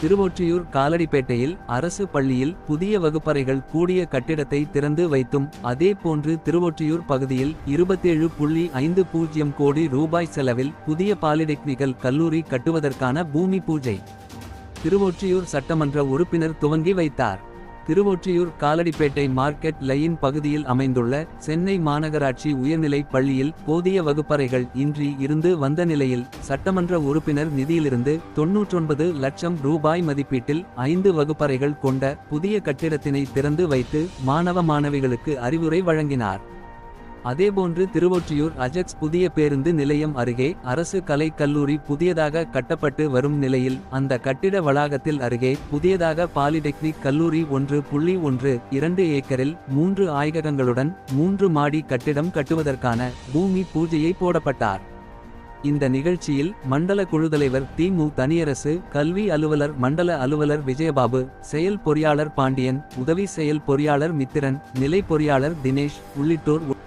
திருவொற்றியூர் காலடிப்பேட்டையில் அரசு பள்ளியில் புதிய வகுப்பறைகள் கூடிய கட்டிடத்தை திறந்து வைத்தும் அதே போன்று திருவொற்றியூர் பகுதியில் இருபத்தேழு புள்ளி ஐந்து பூஜ்ஜியம் கோடி ரூபாய் செலவில் புதிய பாலிடெக்னிக்கல் கல்லூரி கட்டுவதற்கான பூமி பூஜை. திருவொற்றியூர் சட்டமன்ற உறுப்பினர் துவங்கி வைத்தார். திருவொற்றியூர் காலடிப்பேட்டை மார்க்கெட் லைன் பகுதியில் அமைந்துள்ள சென்னை மாநகராட்சி உயர்நிலைப் பள்ளியில் போதிய வகுப்பறைகள் இன்றி இருந்து வந்த நிலையில் சட்டமன்ற உறுப்பினர் நிதியிலிருந்து தொன்னூற்றொன்பது லட்சம் ரூபாய் மதிப்பீட்டில் ஐந்து வகுப்பறைகள் கொண்ட புதிய கட்டிடத்தினை திறந்து வைத்து மாணவ மாணவிகளுக்கு அறிவுரை வழங்கினார். அதேபோன்று திருவொற்றியூர் அஜெக்ஸ் புதிய பேருந்து நிலையம் அருகே அரசு கலைக் கல்லூரி புதியதாக கட்டப்பட்டு வரும் நிலையில் அந்த கட்டிட வளாகத்தில் அருகே புதியதாக பாலிடெக்னிக் கல்லூரி ஒன்று புள்ளி ஒன்று இரண்டு ஏக்கரில் மூன்று ஆய்வகங்களுடன் மூன்று மாடி கட்டிடம் கட்டுவதற்கான பூமி பூஜையை போடப்பட்டார். இந்த நிகழ்ச்சியில் மண்டல குழுதலைவர் திமு தனியரசு கல்வி அலுவலர் மண்டல அலுவலர் விஜயபாபு செயல் பொறியாளர் பாண்டியன் உதவி செயல் பொறியாளர் மித்திரன் நிலை பொறியாளர் தினேஷ் உள்ளிட்டோர்